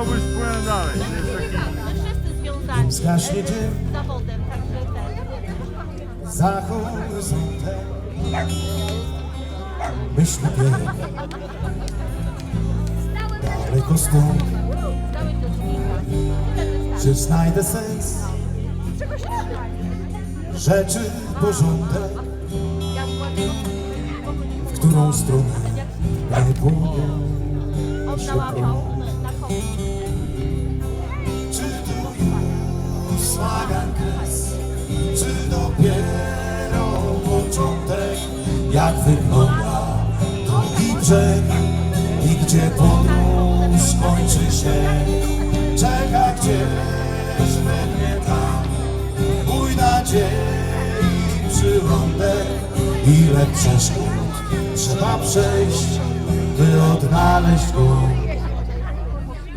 chciałbyś płynąć dalej. Jest taki... My wszyscy związani Zgaśnie dzień z zawodem, także ten. za horyzontem Myśli bieg Daleko stąd do. Czy znajdę sens Rzeczy porządek Ja byłam W którą stronę nie pójdę on nałapał wygląda drugi brzeg I gdzie podróż kończy się Czeka gdzieś pewnie tam Mój nadziei przylądek Ile przeszkód trzeba przejść By odnaleźć go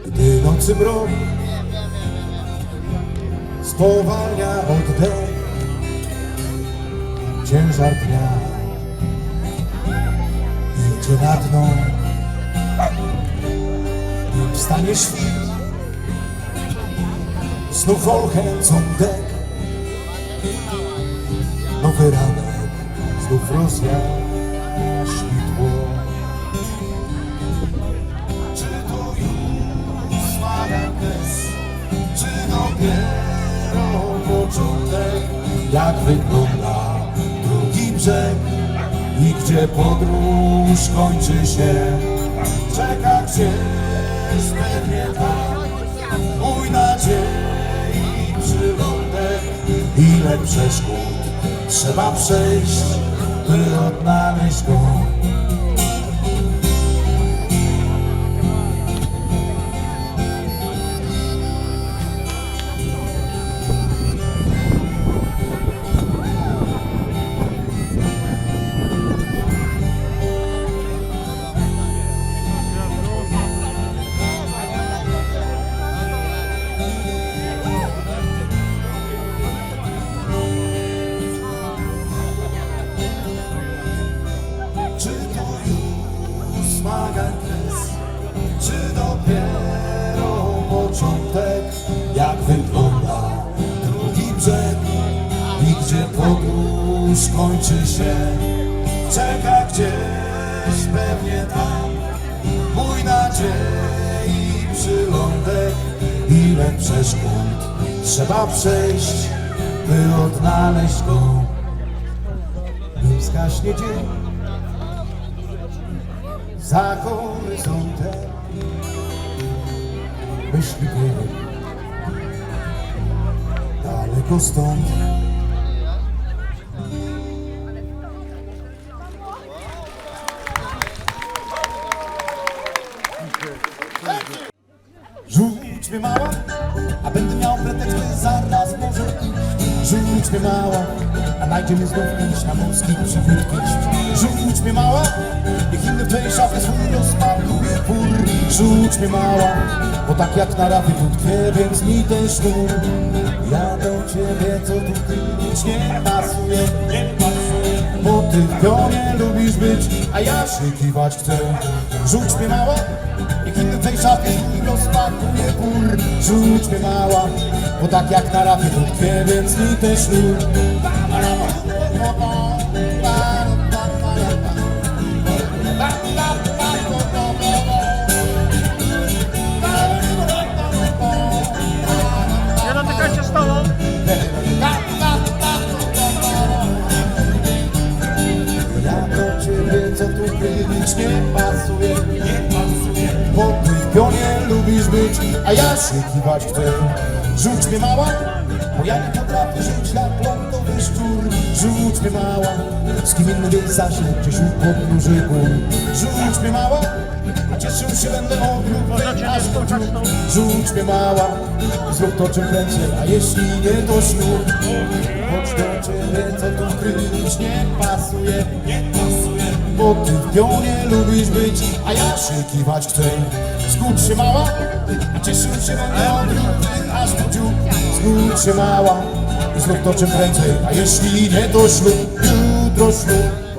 Gdy nocy mrok spowalnia oddech. Ciężar dnia idzie na dno wstanie świt Znów olchęcą dek. Nowy ranek znów rozjaśni tło. Czy to już słaga kres czy dopiero początek, jak wygląda drugi brzeg i gdzie podróż kończy się, czeka gdzieś pewnie tam. Mój nadziei przylądek, ile przeszkód trzeba przejść, by odnaleźć go. Podróż kończy się, czeka gdzieś pewnie tam. Mój nadziei przylądek, ile przeszkód trzeba przejść, by odnaleźć go, nim zgaśnie dzień. Za horyzontem. Myśli bieg daleko stąd Rzuć mnie mała, a będę miał pretekst, zaraz może iść. Rzuć mnie mała, a najdziemy znów iść na morskich przywódki. Rzuć mnie mała, niech inny w tej szafie swój rozpakuje pór. Rzuć mnie mała, bo tak jak na rafie tu więc mi ten sznur. Ja do ciebie, co tu kryć nie pasuje, nie pasuje. Bo ty w pionie lubisz być, a ja się kiwać chcę. Rzuć mnie mała, niech inny w tej szafie swój rozpakuje pór. Rzuć mnie mała, bo tak jak na rafie tu tkwię, więc mi ten sznur. Być, a ja się kiwać chcę. Rzuć mnie mała, bo ja nie potrafię żyć jak lądowy szczur. Rzuć mnie mała, z kim innym więc zasił gdzieś u podnóży gór Rzuć mnie mała, a cieszył się będę ogród Możecie aż do dziur. Rzuć mnie mała, zrób to czym prędzej, a jeśli nie to sznur Choć do ciebie, co tu kryć nie pasuje, nie pasuje Bo ty w pionie lubisz być, a ja się kiwać chcę. Zgódź się mała, a cieszył się będę ogród aż do dziur Zgódź się mała i zrób to czym prędzej, a jeśli nie to ślub, jutro ślub